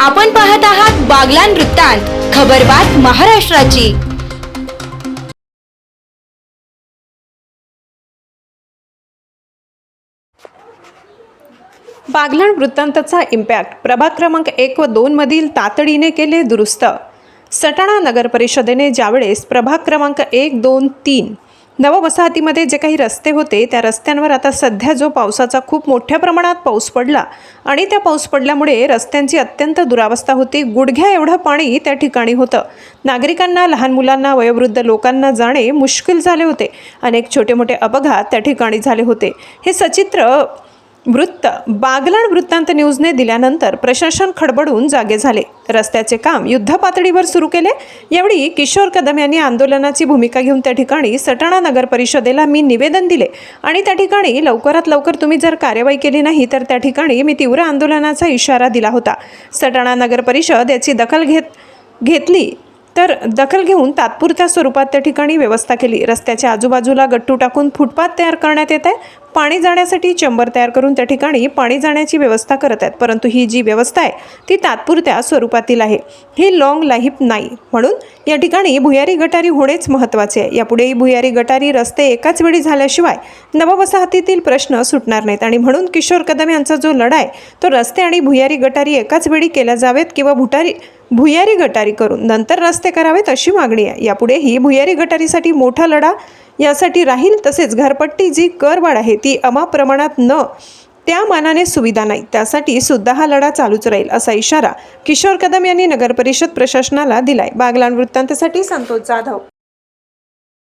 आपण पाहत आहात बागलान वृत्तांत खबरबात महाराष्ट्राची. बागलाण वृत्तांतचा इम्पॅक्ट प्रभाग क्रमांक एक व दोनमधील तातडीने केले दुरुस्त. सटाणा नगर परिषदेने ज्यावेळेस प्रभाग क्रमांक एक दोन तीन नववसाहतीमध्ये जे काही रस्ते होते त्या रस्त्यांवर आता सध्या जो पावसाचा खूप मोठ्या प्रमाणात पाऊस पडला आणि त्या पाऊस पडल्यामुळे रस्त्यांची अत्यंत दुरावस्था होती. गुडघ्या एवढं पाणी त्या ठिकाणी होतं. नागरिकांना लहान मुलांना वयोवृद्ध लोकांना जाणे मुश्किल झाले होते. अनेक छोटे मोठे अपघात त्या ठिकाणी झाले होते. हे सचित्र वृत्त. बागलाण वृत्तांत न्यूजने दिल्यानंतर प्रशासन खडबडून जागे झाले. रस्त्याचे काम युद्धपातळीवर सुरू केले. यावेळी किशोर कदम यांनी आंदोलनाची भूमिका घेऊन त्या ठिकाणी सटाणा नगर परिषदेला मी निवेदन दिले. आणि त्या ठिकाणी लवकरात लवकर तुम्ही जर कार्यवाही केली नाही तर त्या ठिकाणी मी तीव्र आंदोलनाचा इशारा दिला होता. सटाणा नगर परिषद याची दखल घेत घेतली. तर दखल घेऊन तात्पुरत्या स्वरूपात त्या ठिकाणी व्यवस्था केली. रस्त्याच्या आजूबाजूला गट्टू टाकून फुटपाथ तयार करण्यात येत आहे. पाणी जाण्यासाठी चंबर तयार करून त्या ठिकाणी पाणी जाण्याची व्यवस्था करत आहेत. परंतु ही जी व्यवस्था आहे ती तात्पुरत्या स्वरूपातील आहे. ही लॉंग लाईफ नाही. म्हणून या ठिकाणी भुयारी गटारी होणेच महत्त्वाचे आहे. यापुढेही भुयारी गटारी रस्ते एकाच वेळी झाल्याशिवाय नववसाहतीतील प्रश्न सुटणार नाहीत. आणि म्हणून किशोर कदम यांचा जो लढा आहे तो रस्ते आणि भुयारी गटारी एकाच वेळी केल्या जावेत किंवा भुटारी भुयारी गटारी करून नंतर रस्ते करावेत अशी मागणी आहे. यापुढेही भुयारी गटारीसाठी मोठा लढा यासाठी राहील तसेच घरपट्टी जी करवाढ आहे ती अमा प्रमाणात न त्या मानाने सुविधा नाही त्यासाठी सुद्धा हा लढा चालूच राहील असा इशारा किशोर कदम यांनी नगरपरिषद प्रशासनाला दिलाय. बागलान वृत्तांतसाठी संतोष जाधव.